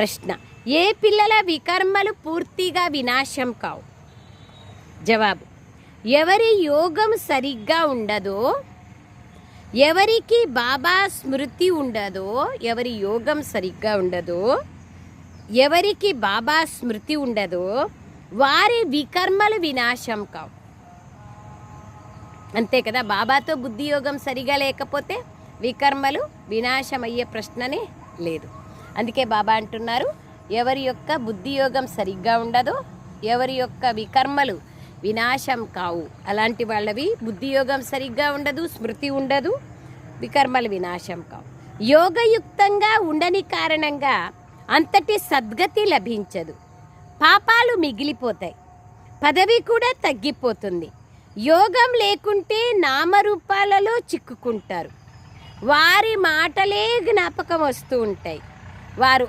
ప్రశ్న. ఏ పిల్లల వికర్మలు పూర్తిగా వినాశం కావు? జవాబు. ఎవరి యోగం సరిగ్గా ఉండదో ఎవరికి బాబా స్మృతి ఉండదో ఎవరి యోగం సరిగ్గా ఉండదో ఎవరికి బాబా స్మృతి ఉండదో వారి వికర్మలు వినాశం కావు. అంతే కదా? బాబాతో బుద్ధి యోగం సరిగా లేకపోతే వికర్మలు వినాశమయ్యే ప్రశ్ననే లేదు. అందుకే బాబా అంటున్నారు ఎవరి యొక్క బుద్ధి యోగం సరిగ్గా ఉండదో ఎవరి యొక్క వికర్మలు వినాశం కావు. అలాంటి వాళ్ళవి బుద్ధి యోగం సరిగ్గా ఉండదు స్మృతి ఉండదు వికర్మలు వినాశం కావు. యోగయుక్తంగా ఉండని కారణంగా అంతటి సద్గతి లభించదు. పాపాలు మిగిలిపోతాయి పదవి కూడా తగ్గిపోతుంది. యోగం లేకుంటే నామరూపాలలో చిక్కుకుంటారు. వారి మాటలే జ్ఞాపకం వస్తూ ఉంటాయి. వారు